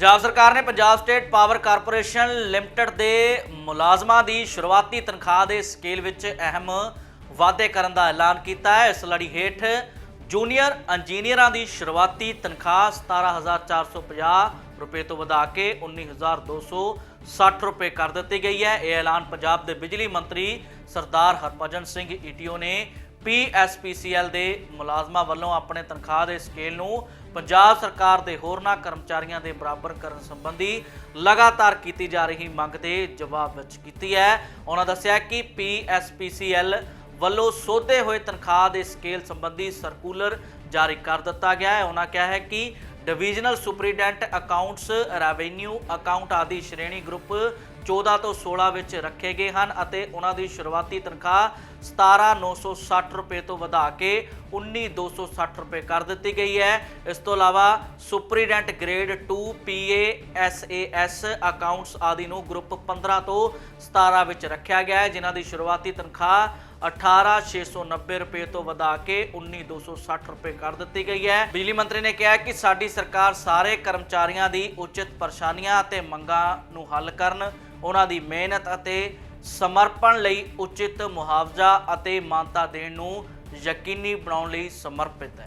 ਪੰਜਾਬ ਸਰਕਾਰ ਨੇ Punjab state power corporation limited ਦੇ ਮੁਲਾਜ਼ਮਾਂ ਦੀ ਸ਼ੁਰੂਆਤੀ ਤਨਖਾਹ ਦੇ ਸਕੇਲ ਵਿੱਚ ਅਹਿਮ ਵਾਅਦੇ ਕਰਨ ਦਾ ਐਲਾਨ ਕੀਤਾ ਹੈ। ਇਸ ਲੜੀ ਹੇਠ ਜੂਨੀਅਰ ਇੰਜੀਨੀਅਰਾਂ ਦੀ ਸ਼ੁਰੂਆਤੀ ਤਨਖਾਹ 17450 ਰੁਪਏ ਤੋਂ ਵਧਾ ਕੇ 19260 ਰੁਪਏ ਕਰ ਦਿੱਤੀ ਗਈ ਹੈ। ਇਹ ਐਲਾਨ ਪੰਜਾਬ ਦੇ ਬਿਜਲੀ ਮੰਤਰੀ ਸਰਦਾਰ ਹਰਭਜਨ ਸਿੰਘ ਈਟੀਓ ਨੇ ਪੀਐਸਪੀਸੀਐਲ ਦੇ ਮੁਲਾਜ਼ਮਾਂ ਵੱਲੋਂ ਆਪਣੇ ਤਨਖਾਹ ਦੇ ਸਕੇਲ ਨੂੰ ਪੰਜਾਬ ਸਰਕਾਰ ਦੇ ਹੋਰਨਾਂ ਕਰਮਚਾਰੀਆਂ ਦੇ ਬਰਾਬਰ ਕਰਨ ਸੰਬੰਧੀ ਲਗਾਤਾਰ ਕੀਤੀ ਜਾ ਰਹੀ ਮੰਗ ਦੇ ਜਵਾਬ ਵਿੱਚ ਕੀਤੀ ਹੈ। ਉਹਨਾਂ ਦੱਸਿਆ ਕਿ ਪੀਐਸਪੀਸੀਐਲ ਵੱਲੋਂ ਸੋਧੇ ਹੋਏ ਤਨਖਾਹ ਦੇ ਸਕੇਲ ਸੰਬੰਧੀ ਸਰਕੂਲਰ ਜਾਰੀ ਕਰ ਦਿੱਤਾ ਗਿਆ ਹੈ। ਉਹਨਾਂ ਕਿਹਾ ਹੈ ਕਿ divisional superintendent accounts revenue account ਆਦਿ ਸ਼੍ਰੇਣੀ ਗਰੁੱਪ 14 ਤੋਂ 16 ਵਿੱਚ ਰੱਖੇ ਗਏ ਹਨ ਅਤੇ ਉਹਨਾਂ ਦੀ ਸ਼ੁਰੂਆਤੀ ਤਨਖਾਹ 17960 ਰੁਪਏ ਤੋਂ ਵਧਾ ਕੇ 19260 ਰੁਪਏ ਕਰ ਦਿੱਤੀ ਗਈ ਹੈ। ਇਸ ਤੋਂ ਇਲਾਵਾ superintendent grade 2 PA SAS accounts ਆਦਿ ਨੂੰ ਗਰੁੱਪ 15 ਤੋਂ 17 ਵਿੱਚ ਰੱਖਿਆ ਗਿਆ ਹੈ, ਜਿਨ੍ਹਾਂ ਦੀ ਸ਼ੁਰੂਆਤੀ ਤਨਖਾਹ 18690 ਰੁਪਏ ਤੋਂ ਵਧਾ ਕੇ 19260 ਰੁਪਏ ਕਰ ਦਿੱਤੀ ਗਈ ਹੈ। ਬਿਜਲੀ ਮੰਤਰੀ ਨੇ ਕਿਹਾ ਕਿ ਸਾਡੀ ਸਰਕਾਰ ਸਾਰੇ ਕਰਮਚਾਰੀਆਂ ਦੀ ਉਚਿਤ ਪਰੇਸ਼ਾਨੀਆਂ ਅਤੇ ਮੰਗਾਂ ਨੂੰ ਹੱਲ ਕਰਨ, ਉਹਨਾਂ ਦੀ ਮਿਹਨਤ ਅਤੇ ਸਮਰਪਣ ਲਈ ਉਚਿਤ ਮੁਆਵਜ਼ਾ ਅਤੇ ਮਾਨਤਾ ਦੇਣ ਨੂੰ ਯਕੀਨੀ ਬਣਾਉਣ ਲਈ ਸਮਰਪਿਤ ਹੈ।